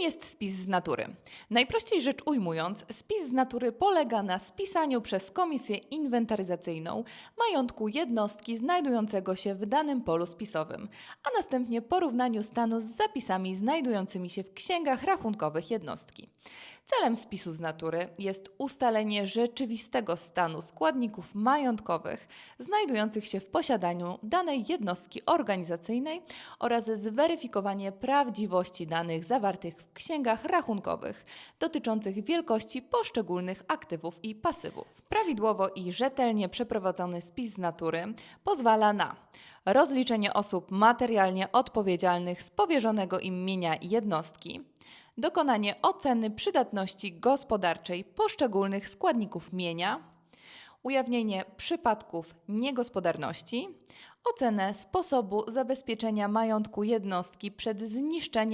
jest spis z natury? Najprościej rzecz ujmując, spis z natury polega na spisaniu przez komisję inwentaryzacyjną majątku jednostki znajdującego się w danym polu spisowym, a następnie porównaniu stanu z zapisami znajdującymi się w księgach rachunkowych jednostki. Celem spisu z natury jest ustalenie rzeczywistego stanu składników majątkowych znajdujących się w posiadaniu danej jednostki organizacyjnej oraz zweryfikowanie prawdziwości danych zawartych w księgach rachunkowych dotyczących wielkości poszczególnych aktywów i pasywów. Prawidłowo i rzetelnie przeprowadzony spis z natury pozwala na rozliczenie osób materialnie odpowiedzialnych z powierzonego im mienia jednostki, dokonanie oceny przydatności gospodarczej poszczególnych składników mienia, ujawnienie przypadków niegospodarności, ocenę sposobu zabezpieczenia majątku jednostki przed zniszczeniem